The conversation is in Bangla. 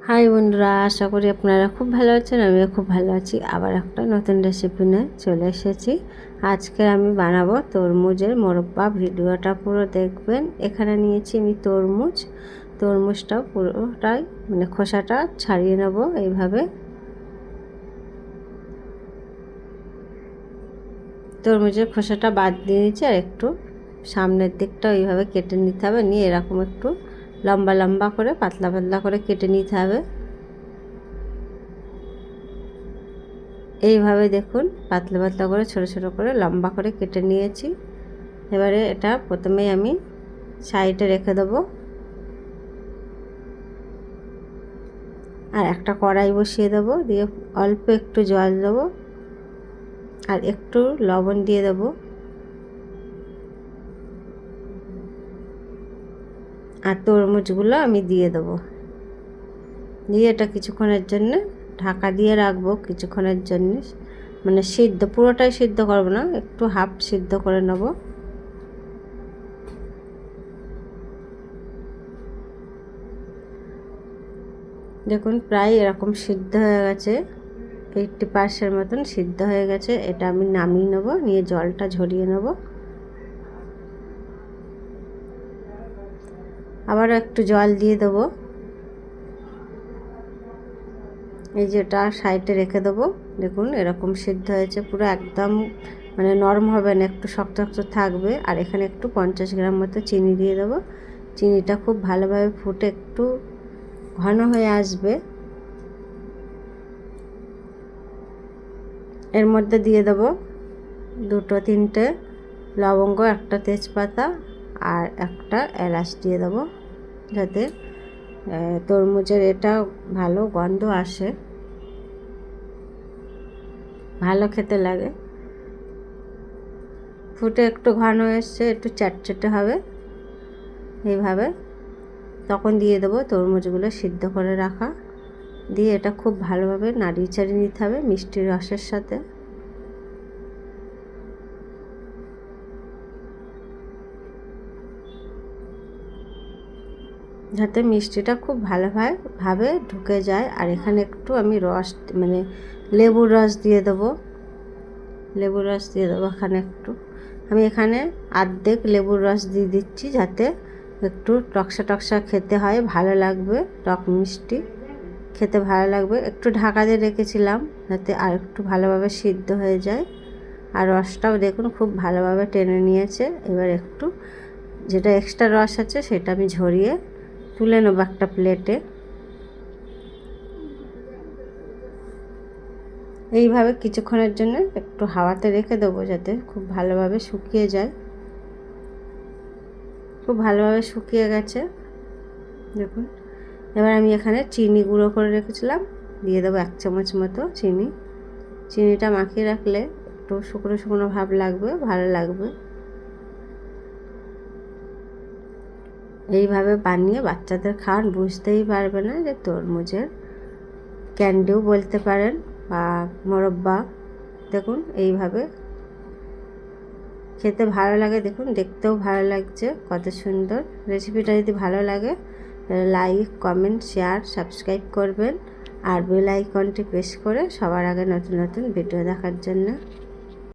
হাই বন্ধুরা, আশা করি আপনারা খুব ভালো আছেন, আমিও খুব ভালো আছি। আবার একটা নতুন রেসিপি নিয়ে চলে এসেছি। আজকে আমি বানাবো তরমুজের মোরব্বা। ভিডিওটা পুরো দেখবেন। এখানে নিয়েছি আমি তরমুজ। তরমুজটা পুরোটাই মানে খোসাটা ছাড়িয়ে নেব এইভাবে। তরমুজের খোসাটা বাদ দিয়ে নিচ্ছি আর একটু সামনের দিকটা ওইভাবে কেটে নিতে হবে। নিয়ে এরকম একটু লম্বা লম্বা করে, পাতলা পাতলা করে কেটে নিতে হবে। এইভাবে দেখুন, পাতলা পাতলা করে, ছোট ছোট করে লম্বা করে কেটে নিয়েছি। এবারে এটা প্রথমেই আমি সাইডে রেখে দেবো। আর একটা কড়াই বসিয়ে দেবো, দিয়ে অল্প একটু জল দেবো। আর একটু লবণ দিয়ে দেবো। আর তরমুজগুলো আমি দিয়ে দেবো। দিয়ে এটা কিছুক্ষণের জন্য ঢাকা দিয়ে রাখব কিছুক্ষণের জন্য। মানে সিদ্ধ, পুরোটাই সিদ্ধ করব না, একটু হাফ সিদ্ধ করে নেব। দেখুন, প্রায় এরকম সিদ্ধ হয়ে গেছে। এইটটি পার্সেন্ট মতন সিদ্ধ হয়ে গেছে। এটা আমি নামিয়ে নেব, নিয়ে জলটা ঝরিয়ে নেব। আবার একটু জল দিয়ে দেবো। এই যেটা সাইডে রেখে দেবো। দেখুন, এরকম সিদ্ধ হয়েছে, পুরো একদম মানে নরম হবে না, একটু শক্ত শক্ত থাকবে। আর এখানে একটু পঞ্চাশ গ্রাম মতো চিনি দিয়ে দেবো। চিনিটা খুব ভালোভাবে ফুটে একটু ঘন হয়ে আসবে। এর মধ্যে দিয়ে দেবো দুটো, তিনটে লবঙ্গ, একটা তেজপাতা আর একটা এলাচ দিয়ে দেবো যাতে তরমুজের এটা ভালো গন্ধ আসে। ভালো খেতে লাগে। ফুটে একটু ঘন এসছে, একটু চ্যাটচেটে হবে। এইভাবে তখন দিয়ে দেবো তরমুজগুলো সিদ্ধ করে রাখা। দিয়ে এটা খুব ভালোভাবে নাড়িয়ে চাড়িয়ে নিতে হবে মিষ্টি রসের সাথে। যাতে মিষ্টিটা খুব ভালোভাবে ভাবে ঢুকে যায়। আর এখানে একটু আমি রস মানে লেবুর রস দিয়ে দেবো। লেবুর রস দিয়ে দেবো এখানে একটু। আমি এখানে আর্ধেক লেবুর রস দিয়ে দিচ্ছি যাতে একটু টকসা টকসা খেতে হয়, ভালো লাগবে। টক মিষ্টি খেতে ভালো লাগবে। একটু ঢাকা দিয়ে রেখেছিলাম যাতে আর একটু ভালোভাবে সিদ্ধ হয়ে যায়। আর রসটাও দেখুন খুব ভালোভাবে টেনে নিয়েছে। এবার একটু যেটা এক্সট্রা রস আছে সেটা আমি ঝরিয়ে তুলে নেব একটা প্লেটে এইভাবে কিছুক্ষণের জন্য একটু হাওয়াতে রেখে দেবো যাতে খুব ভালোভাবে শুকিয়ে যায়। খুব ভালোভাবে শুকিয়ে গেছে। দেখুন, এবার আমি এখানে চিনি গুঁড়ো করে রেখেছিলাম। দিয়ে দেবো এক চামচ মতো চিনি। চিনিটা মাখিয়ে রাখলে একটু শুকনো শুকনো ভাব লাগবে, ভালো লাগবে। এইভাবে বানিয়ে বাচ্চাদের খাওয়ান, বুঝতেই পারবে না যে তরমুজের ক্যান্ডিও বলতে পারেন বা মোরব্বা। দেখুন, এইভাবে খেতে ভালো লাগে। দেখুন, দেখতেও ভালো লাগছে, কত সুন্দর। রেসিপিটা যদি ভালো লাগে, লাইক, কমেন্ট, শেয়ার, সাবস্ক্রাইব করবেন। আর বেল আইকনটি প্রেস করে সবার আগে নতুন নতুন ভিডিও দেখার জন্য।